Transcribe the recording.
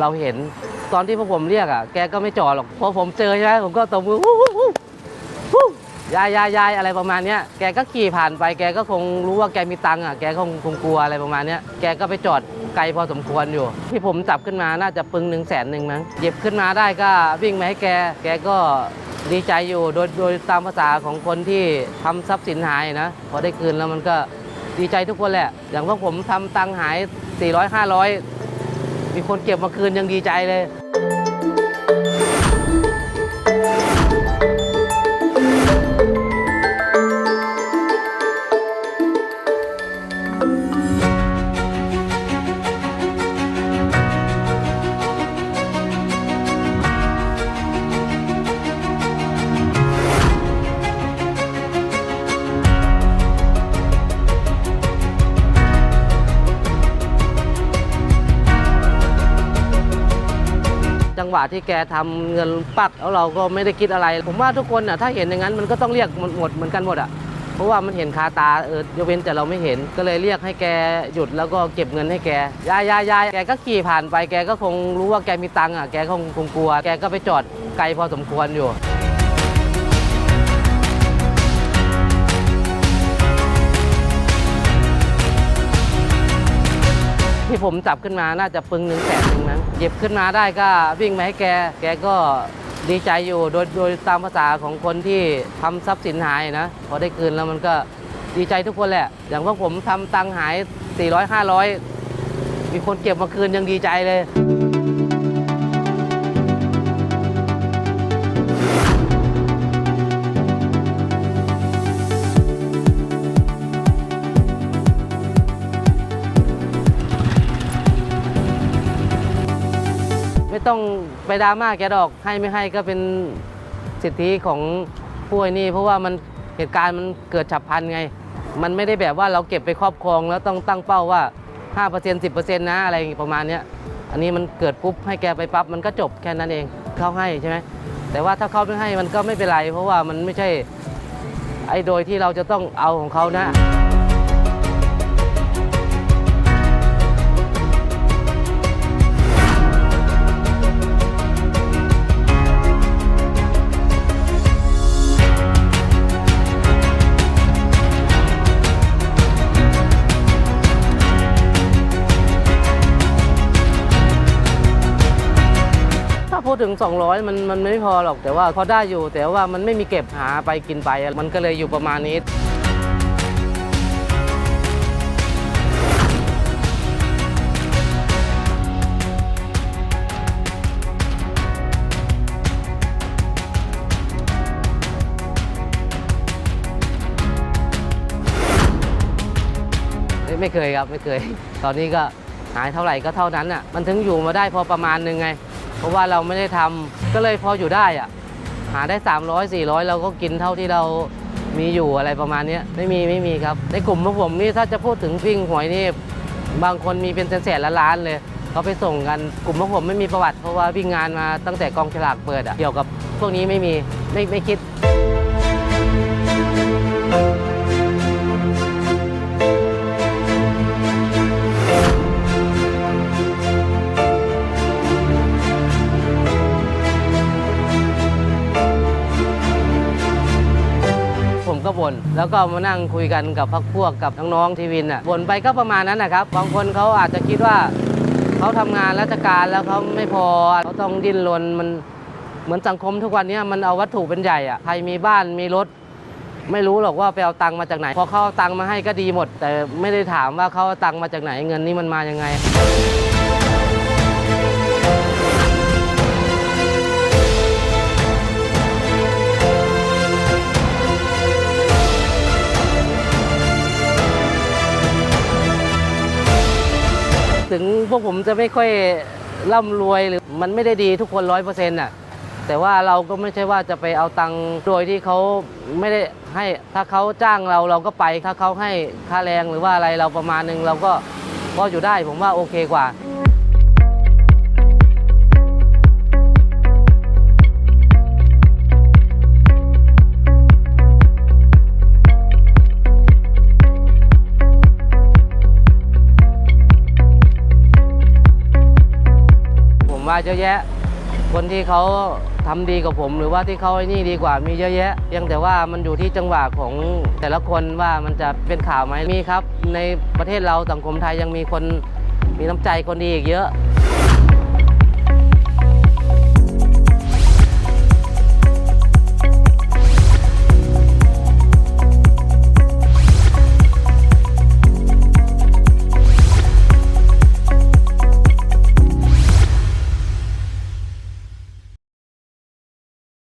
เราเห็นตอนที่พวกผมเรียกอะ แกก็ไม่จอดหรอก พอผมเจอใช่ไหมผมก็ตบมือวู้วู้วู้วู้ยายยายยายอะไรประมาณเนี้ย แกก็ขี่ผ่านไป แกก็คงรู้ว่าแกมีตังค์อะ แกคงคงกลัวอะไรประมาณเนี้ย แกก็ไปจอดไกลพอสมควรอยู่ ที่ผมจับขึ้นมาน่าจะปึงหนึ่งแสนหนึ่งมั้งหยิบขึ้นมาได้ก็วิ่งมาให้แก แกก็ดีใจอยู่ โดยโดยตามภาษาของคนที่ทำทรัพย์สินหายนะ พอได้คืนแล้วมันก็ดีใจทุกคนแหละ อย่างพวกผมทำตังค์หาย 400 500 มีคนเก็บมาคืนยังดีใจเลย วะที่แกทำเงินปักแล้วเราก็ไม่ได้คิดอะไร ผมว่าทุกคนอะถ้าเห็นอย่างนั้นมันก็ต้องเรียกหมดหมดเหมือนกันหมดอะเพราะว่ามันเห็นคาตาเออยกเว้นแต่เราไม่เห็นก็เลยเรียกให้แกหยุดแล้วก็เก็บเงินให้แกยายยายยายแกก็ขี่ผ่านไปแกก็คงรู้ว่าแกมีตังค์อะแกคงคงกลัว แกก็ไปจอดไกลพอสมควรอยู่ ผมจับขึ้นมาน่าจะปึงหนึ่งแสนหนึ่งนั้นหยิบขึ้นมาได้ก็วิ่งมาให้แก แกก็ดีใจอยู่โดยโดยตามภาษาของคนที่ทำทรัพย์สินหายนะ พอได้คืนแล้วมันก็ดีใจทุกคนแหละ อย่างพวกผมทำตังค์หาย 400 500 มีคนเก็บมาคืนยังดีใจเลย ต้องไปดราม่าแกดอกให้ไม่ให้ก็เป็นสิทธิของผู้ไอ้นี่เพราะว่ามันเหตุการณ์มันเกิดฉับพลันไง มันไม่ได้แบบว่าเราเก็บไปครอบครอง แล้วต้องตั้งเป้าว่า 5% 10%นะอะไรประมาณนี้อันนี้มันเกิดปุ๊บให้แกไปปั๊บมันก็จบแค่นั้นเองเขาให้ใช่ไหมแต่ว่าถ้าเขาไม่ให้มันก็ไม่เป็นไร เพราะว่ามันไม่ใช่ไอ้โดยที่เราจะต้องเอาของเขานะ ถึง 200 มันมันไม่พอหรอกแต่ว่าพอได้อยู่ แต่ว่ามันไม่มีเก็บหาไปกินไป มันก็เลยอยู่ประมาณนี้ไม่ไม่เคยครับไม่เคย ตอนนี้ก็หายเท่าไหร่ก็เท่านั้นอะ มันถึงอยู่มาได้พอประมาณนึงไง เพราะว่าเราไม่ได้ทำก็เลยพออยู่ได้อะหาได้ 300 400 เราก็กินเท่าที่เรามีอยู่อะไรประมาณนี้ไม่มีไม่มีครับ ในกลุ่มของผมนี่ถ้าจะพูดถึงวิ่งหวยนี่บางคนมีเป็นแสนๆล้านเลยเขาไปส่งกันกลุ่มของผมไม่มีประวัติเพราะว่าวิ่งงานมาตั้งแต่กองฉลากเปิดอะเกี่ยวกับพวกนี้ไม่มีไม่ไม่คิด ก็บ่นแล้วก็มานั่งคุยกันกับพักพวกกับน้องๆทีวินอะบ่นไปก็ประมาณนั้นนะครับบางคนเขาอาจจะคิดว่าเขาทำงานราชการแล้วเขาไม่พอเขาต้องดิ้นรนมันเหมือนสังคมทุกวันนี้มันเอาวัตถุเป็นใหญ่อะใครมีบ้านมีรถ ไม่รู้หรอกว่าไปเอาตังค์มาจากไหน พอเขาเอาตังค์มาให้ก็ดีหมด แต่ไม่ได้ถามว่าเขาเอาตังค์มาจากไหนเงินนี่มันมายังไง ถึงพวกผมจะไม่ค่อยร่ำรวยหรือมันไม่ได้ดีทุกคนร้อยเปอร์เซ็นต์อะแต่ว่าเราก็ไม่ใช่ว่าจะไปเอาตังค์โดยที่เขาไม่ได้ให้ถ้าเขาจ้างเราเราก็ไปถ้าเขาให้ค่าแรงหรือว่าอะไรเราประมาณนึงเราก็ก็อยู่ได้ผมว่าโอเคกว่า ว่าเยอะแยะ คนที่เขาทำดีกับผม หรือว่าที่เขาไอ้นี่ดีกว่ามีเยอะแยะเพียงแต่ว่ามันอยู่ที่จังหวะของแต่ละคนว่ามันจะเป็นข่าวไหมมีครับ ในประเทศเราสังคมไทยยังมีคนมีน้ำใจคนดีอีกเยอะ